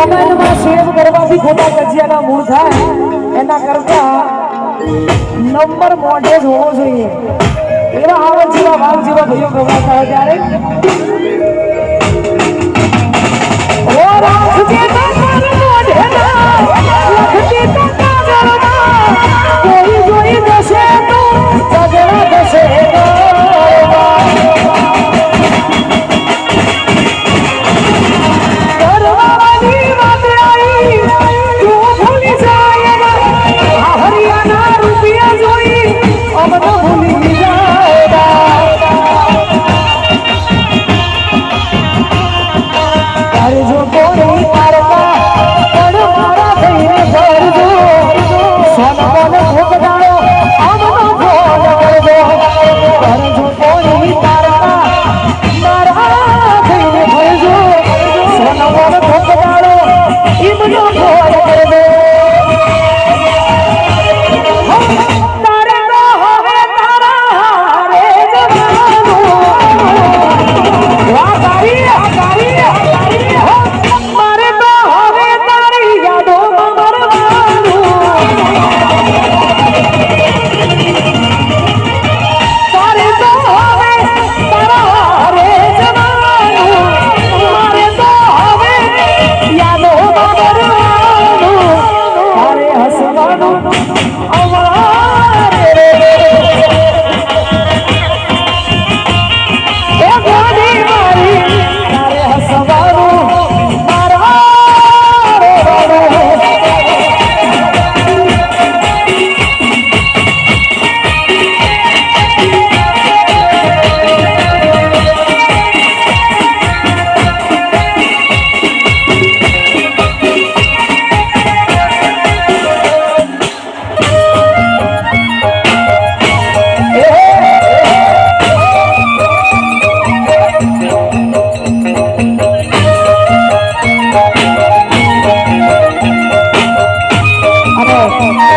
કોમેન્ટમાં સેવ કરવાથી ખોટા કજિયાના મૂળ થાય. એના કરતા નંબર મોઢે જ હોવો જોઈએ. એવા આવા જેવા ભાવ જેવા ભાઈઓ ગવાતા હોય ત્યારે wanna Oh.